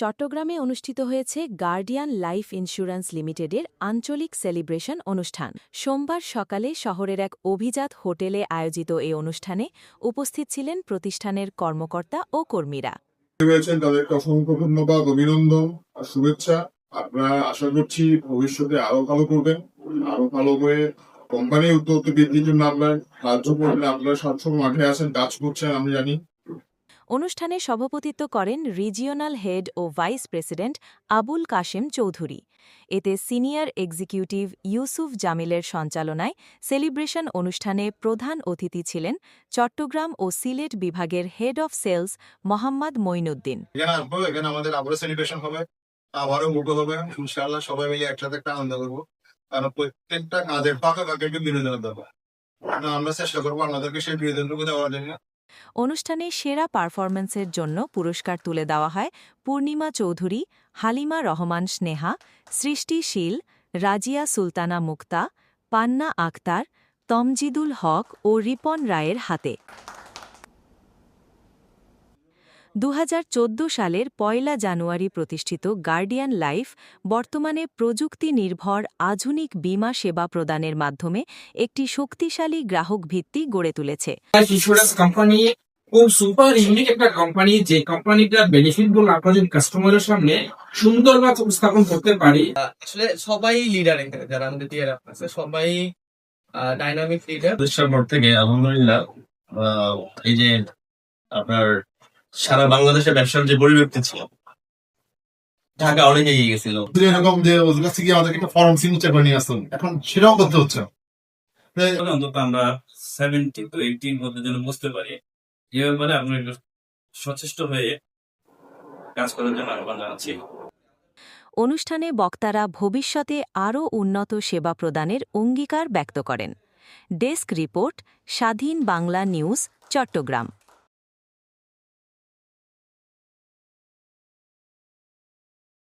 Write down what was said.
চট্টগ্রামে অনুষ্ঠিত হয়েছে গার্ডিয়ান লাইফ ইন্স্যুরেন্স লিমিটেডের আঞ্চলিক সেলিব্রেশন অনুষ্ঠান। সোমবার সকালে শহরের এক অভিজাত হোটেলে আয়োজিত এ অনুষ্ঠানে উপস্থিত ছিলেন প্রতিষ্ঠানের কর্মকর্তা ও কর্মীরা। তাদেরকে অসংখ্য ধন্যবাদ, অভিনন্দন আর শুভেচ্ছা। আপনারা আশা করছি ভবিষ্যতে আরও ভালো করবেন, আরও ভালো বৃদ্ধির জন্য আপনার সাহায্য করবেন, আপনারা সবসময় মাঠে আছেন, কাজ করছেন, আমি জানি। অনুষ্ঠানে সভাপতিত্ব করেন রিজিওনাল হেড ও ভাইস প্রেসিডেন্ট আবুল কাশেম চৌধুরী। এতে সিনিয়র এক্সিকিউটিভ ইউসুফ জামিলের সঞ্চালনায় সেলিব্রেশন অনুষ্ঠানে প্রধান অতিথি ছিলেন চট্টগ্রাম ও সিলেট বিভাগের head of sales Mohammad Moinuddin. আমরা চেষ্টা করব আপনাদেরকে সেই বিনোদনটুকু দেওয়ার জন্য। অনুষ্ঠানে সেরা পারফরম্যান্সের জন্য পুরস্কার তুলে দেওয়া হয় পূর্ণিমা চৌধুরী, হালিমা রহমান স্নেহা সৃষ্টিশীল রাজিয়া সুলতানা মুক্তা, পান্না আক্তার, তমজিদুল হক ও রিপন রায়ের হাতে। দু হাজার চোদ্দ সালের পয়লা জানুয়ারি প্রতিষ্ঠিত গার্ডিয়ান লাইফ বর্তমানে প্রযুক্তি নির্ভর আধুনিক বীমা সেবা প্রদানের মাধ্যমে একটি শক্তিশালী গ্রাহক ভিত্তি গড়ে তুলেছে। কোম্পানি খুব সুপার ইউনিক একটা কোম্পানি যে কোম্পানিটার বেনিফিটগুলো আমরা যদি কাস্টমারের সামনে সুন্দরভাবে উপস্থাপন করতে পারি। আসলে সবাই লিডার এখানে যারা আমাদের টিয়ার আছে সবাই ডাইনামিক লিডার প্রতিষ্ঠার পর থেকে আলহামদুলিল্লাহ এই যে আপনার সারা বাংলাদেশে ব্যবসার যে পরিবর্তন ছিল ঢাকা অনেক এগিয়ে গেছিল। এরকম যে ওদের কাছ আমাদেরকে একটা ফর্ম সিগনেচার করে নিয়ে আসতেন এখন সেটাও করতে হচ্ছে। অন্তত আমরা সেভেন্টি টু এইটিন মধ্যে যেন বুঝতে পারি আপনি সচেষ্ট হয়ে কাজ করার জন্য আহ্বান জানাচ্ছি। অনুষ্ঠানে বক্তারা ভবিষ্যতে আরও উন্নত সেবা প্রদানের অঙ্গীকার ব্যক্ত করেন। ডেস্ক রিপোর্ট স্বাধীন বাংলা নিউজ চট্টগ্রাম।